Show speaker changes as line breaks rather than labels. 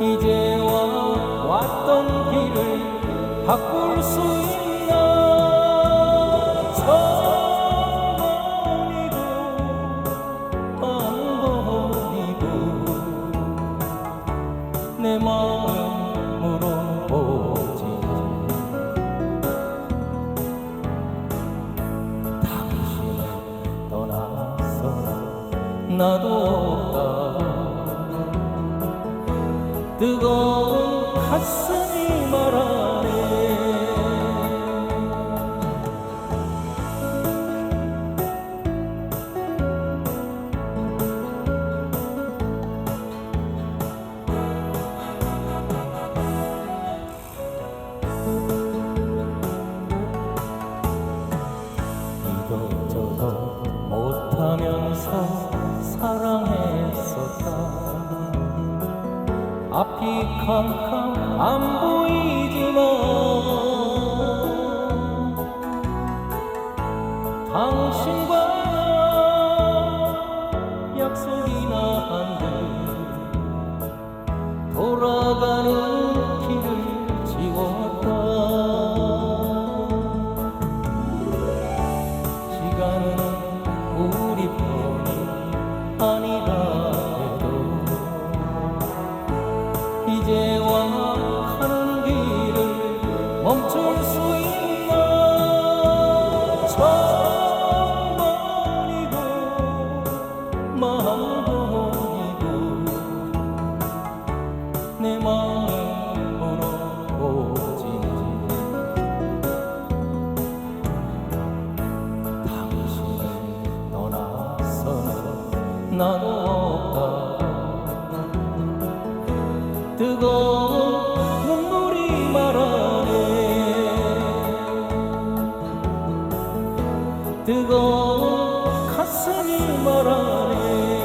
이제와 왔던 길을 바꿀 수 있나? 천번이고 한 번이고 내 마음 물어보지. 당신을 떠나서 나도 없다 뜨거운 가슴이 말하 앞이 캄캄 안 보이지만 당신과 나 약속이나 한듯 돌아가는 만번이고 내 마음 물어보지 당신을 떠나서는 나도 없다 뜨거운 눈물이 말하네 뜨거운 가슴이 말하네